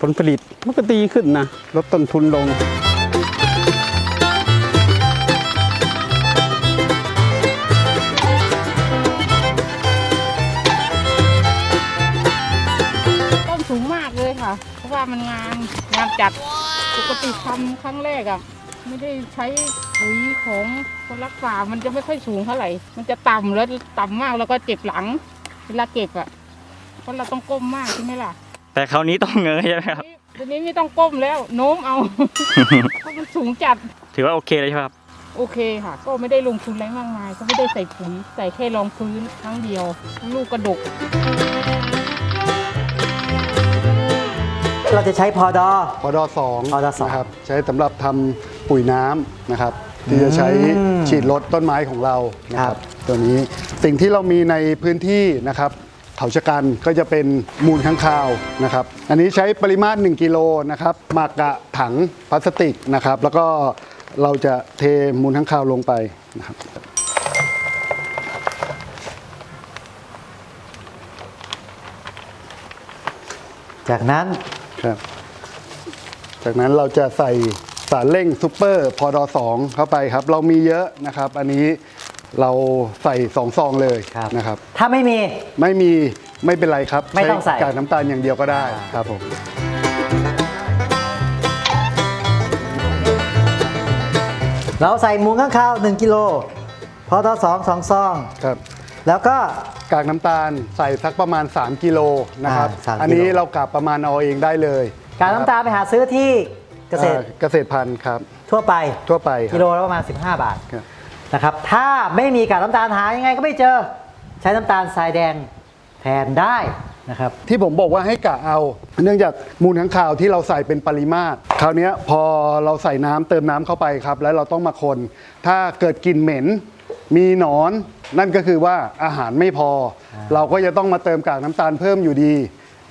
ผลผลิตมันก็ดีขึ้นนะ ลดต้นทุนลง ต้นสูงมากเลยค่ะ เพราะว่ามันงามงามจัดปกติทำครั้งแรกอะไม่ได้ใช้ปุ๋ยของคนรักษา มันจะไม่ค่อยสูงเท่าไหร่ มันจะต่ำแล้วต่ำมากแล้วก็เจ็บหลังเวลาเก็บอะเพราะเราต้องก้มมากใช่ไหมล่ะ แต่คราวนี้ต้องเงยใช่ไหมครับนี่ทีนี้ไม่ต้องก้มแล้ว โน้มเอา เพราะมันสูงจัด ถือว่าโอเคเลยใช่ไหมครับ โอเคค่ะ ก็ไม่ได้ลงทุนอะไรมากมาย ก็ไม่ได้ใส่ปุ๋ยใส่แค่รองพื้นครั้งเดียว ลูกกระดก เราจะใช้พอดอ พอดอสองพอดอสองนะครับใช้สำหรับทำปุ๋ยน้ำนะครับ ที่จะใช้อืมฉีดลดต้นไม้ของเรานะคครัรับบตัวนี้สิ่งที่เรามีในพื้นที่นะครับ เขาชะกันก็จะเป็นมูลค้างคาวนะครับ อันนี้ใช้ปริมาตร 1กิโลนะครับหมักกะถังพลาสติกนะครับ แล้วก็เราจะเทมูลค้างคาวลงไปนะครับจากนั้นครับ จากนั้นเราจะใส่สารเร่งซูเปอร์พอดอสองเข้าไปครับ เรามีเยอะนะครับ อันนี้ เราใส่สองซองเลยครับ นะครับ ถ้าไม่มี ไม่มีไม่เป็นไรครับไม่ต้องใส่กากน้ำตาลอย่างเดียวก็ได้อ่าครับผม เราใส่มูลข้างคาว1กิโลพอดอสองสองซอง ครับ แล้วก็ กากน้ำตาลใส่สักประมาณ 3กิโลนะครับ อ่าสามกิโลอันนี้เรากลับประมาณเอาเองได้เลยกากน้ำตาลไปหาซื้อที่เกษตรอ่าเกษตรพันธุ์ครับทั่วไปทั่วไปครับ กิโลละประมาณ 15 บาท ครับ นะครับ ถ้าไม่มีกากน้ำตาลหายังไงก็ไม่เจอ ใช้น้ำตาลทรายแดงแทนได้นะครับที่ผมบอกว่าให้กะเอา เนื่องจากมูลค้างคาวที่เราใส่เป็นปริมาตร คราวเนี้ยพอเราใส่น้ำเติมน้ำเข้าไปครับ แล้วเราต้องมาคน ถ้าเกิดกลิ่นเหม็น มีหนอน นั่นก็คือว่าอาหารไม่พอเราก็จะต้องมาเติมกากน้ำตาลเพิ่มอยู่ดี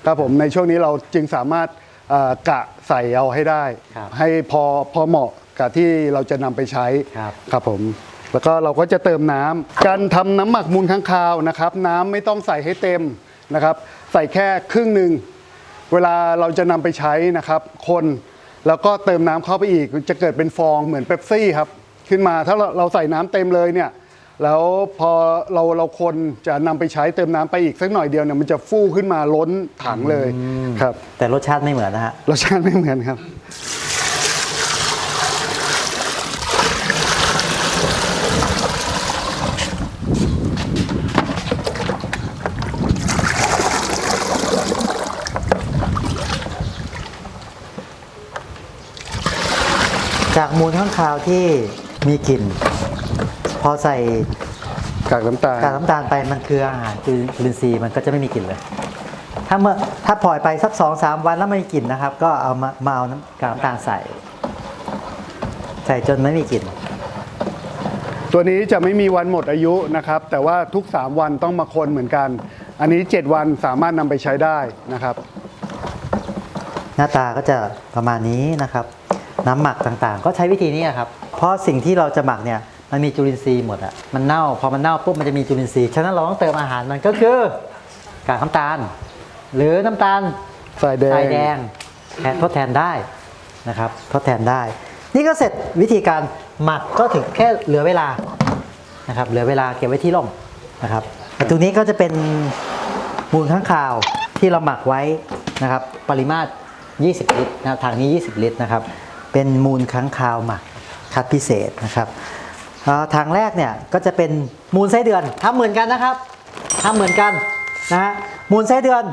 ครับผมในช่วงนี้เราจึงสามารถเอ่อกะใส่เอาให้ได้ครับให้พอพอเหมาะกับที่เราจะนำไปใช้ครับครับผม แล้วก็เราก็จะเติมน้ำการทำน้ำหมักมูลค้างคาวนะครับ น้ำไม่ต้องใส่ให้เต็มนะครับ ใส่แค่ครึ่งหนึ่งเวลาเราจะนำไปใช้นะครับ คนแล้วก็เติมน้ำเข้าไปอีกจะเกิดเป็นฟองเหมือนเป๊ปซี่ครับขึ้นมาถ้าเราเราใส่น้ำเต็มเลยเนี่ยแล้วพอเราเราคนจะนำไปใช้เติมน้ำไปอีกสักหน่อยเดียวเนี่ยมันจะฟู่ขึ้นมาล้นถังเลยครับ แต่รสชาติไม่เหมือนนะฮะรสชาติไม่เหมือนครับ จากมูลข้างคาวที่มีกลิ่น พอใส่กากน้ำตาลกากน้ำตาลไปมันคืออาหารจุลินทรีย์มันก็จะไม่มีกลิ่นเลย ถ้าเมื่อถ้าปล่อยไปสักสองสามวันแล้วไม่มีกลิ่นนะครับ ก็เอามามาเอาน้ำกากน้ำตาลใส่ ใส่จนไม่มีกลิ่น ตัวนี้จะไม่มีวันหมดอายุนะครับ แต่ว่าทุก 3 วันต้องมาคนเหมือนกัน อันนี้ 7 วันสามารถนำไปใช้ได้นะครับ หน้าตาก็จะประมาณนี้นะครับ น้ำหมักต่างๆ ก็ใช้วิธีนี้ครับ เพราะสิ่งที่เราจะหมักเนี่ยมันมีจุลินทรีย์หมดอะมันเน่า พอมันเน่าปุ๊บมันจะมีจุลินทรีย์ ฉะนั้นเราต้องเติมอาหารมันก็คือกากน้ำตาล หรือน้ำตาลสายแดงทรายแดงแทนทดแทนได้นะครับ ทดแทนได้ นี่ก็เสร็จวิธีการหมักก็ถึงแค่เหลือเวลานะครับ เหลือเวลาเก็บไว้ที่ร่มนะครับแต่ตรงนี้ก็จะเป็นมูลข้างคาวที่เราหมักไว้นะครับ ปริมาตร 20 ลิตรนะครับถังนี้ 20 ลิตรนะครับ เป็นมูลค้างคาวหมักคัดพิเศษนะครับเอ่อถังแรกเนี่ยก็จะเป็นมูลไส้เดือนทำเหมือนกันนะครับทำเหมือนกันนะฮะมูลไส้เดือน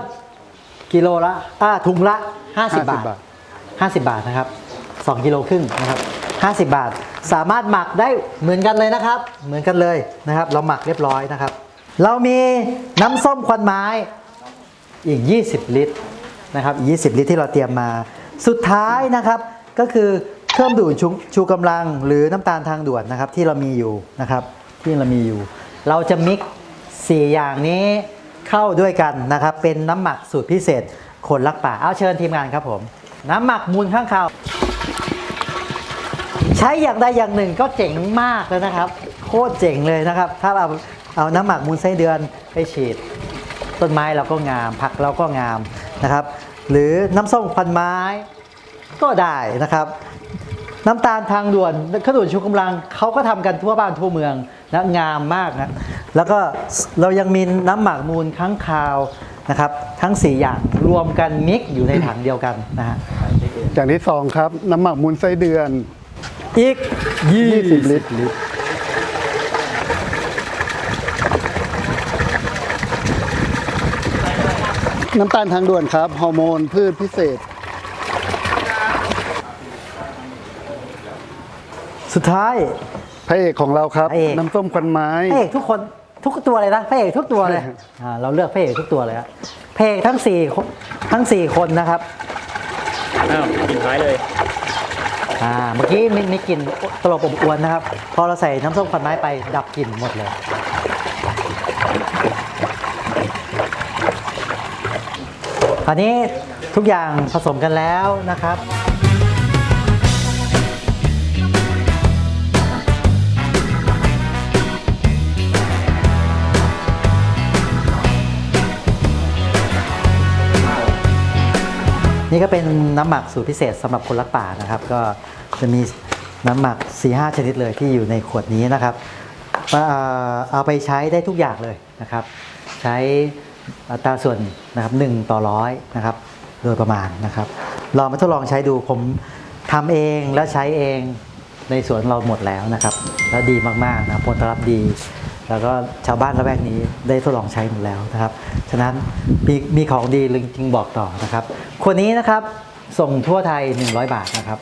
กิโลละอ่าถุงละ 50บาทบาท 50 บาทนะครับ2กิโลครึ่งนะครับ 50 บาท สามารถหมักได้เหมือนกันเลยนะครับ เหมือนกันเลยนะครับ เราหมักเรียบร้อยนะครับ เรามีน้ำส้มควันไม้อีก 20 ลิตรนะครับอีก20 ลิตรที่เราเตรียมมา สุดท้ายนะครับ ก็คือเครื่องดื่มชูชูกำลังหรือน้ำตาลทางด่วนนะครับที่เรามีอยู่นะครับที่เรามีอยู่ เราจะมิกซ์สี่อย่างนี้เข้าด้วยกันนะครับ เป็นน้ำหมักสูตรพิเศษคนรักป่าเอาเชิญทีมงานครับผม น้ำหมักมูลข้างคาวใช้อย่างใดอย่างหนึ่งก็เจ๋งมากเลยนะครับ โคตรเจ๋งเลยนะครับ ถ้าเราเอาน้ำหมักมูลไส้เดือนไปฉีด ต้นไม้เราก็งาม ผักเราก็งามนะครับ หรือน้ำส้มควันไม้ ก็ได้นะครับน้ำตาลทางด่วนขนวนชูกำลังเขาก็ทำกันทั่วบ้านทั่วเมืองนะงามมากนะแล้วก็เรายังมีน้ำหมักมูลค้างคาวนะครับ ทั้ง 4 อย่างรวมกันมิกซ์อยู่ในถังเดียวกันนะฮะอย่างที่สองครับ น้ำหมักมูลไส้เดือน อีก 20 ลิตรน้ำตาลทางด่วนครับ ฮอร์โมนพืชพิเศษ สุดท้าย พระเอกของเราครับ พระเอก น้ำส้มควันไม้ พระเอกทุกคนทุกตัวเลยนะพระเอกทุกตัวเลยอ่าเราเลือกพระเอกทุกตัวเลยฮะพระเอกทั้งสี่คนทั้งสี่คนนะครับอ้าวกินท้ายเลยอ่าเมื่อกี้มีมีกลิ่นตลบอบอวนนะครับ พอเราใส่น้ำส้มควันไม้ไปดับกลิ่นหมดเลย คราวนี้ทุกอย่างผสมกันแล้วนะครับ นี่ก็เป็นน้ำหมักสูตรพิเศษสำหรับคนรักป่านะครับ ก็จะมีน้ำหมัก 4-5 ชนิดเลยที่อยู่ในขวดนี้นะครับเอาไปใช้ได้ทุกอย่างเลยนะครับ ใช้อัตราส่วนนะครับ1ต่อร้อยนะครับโดยประมาณนะครับลองมาทดลองใช้ดูผมทำเองและใช้เองในสวนเราหมดแล้วนะครับ แล้วดีมากๆนะผลตอบรับดี แล้วก็ชาวบ้านละแวกนี้ได้ทดลองใช้หมดแล้วนะครับ ฉะนั้นมีมีของดีจึงบอกต่อนะครับขวดนี้นะครับส่งทั่วไทย 100 บาทนะครับ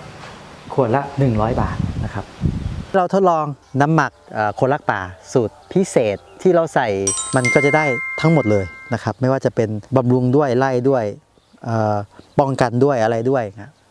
ขวดละ 100 บาทนะครับ เราทดลองน้ำหมักเอ่อคนรักป่าสูตรพิเศษที่เราใส่มันก็จะได้ทั้งหมดเลยนะครับ ไม่ว่าจะเป็นบำรุงด้วยไล่ด้วยป้องกันด้วยอะไรด้วยนะ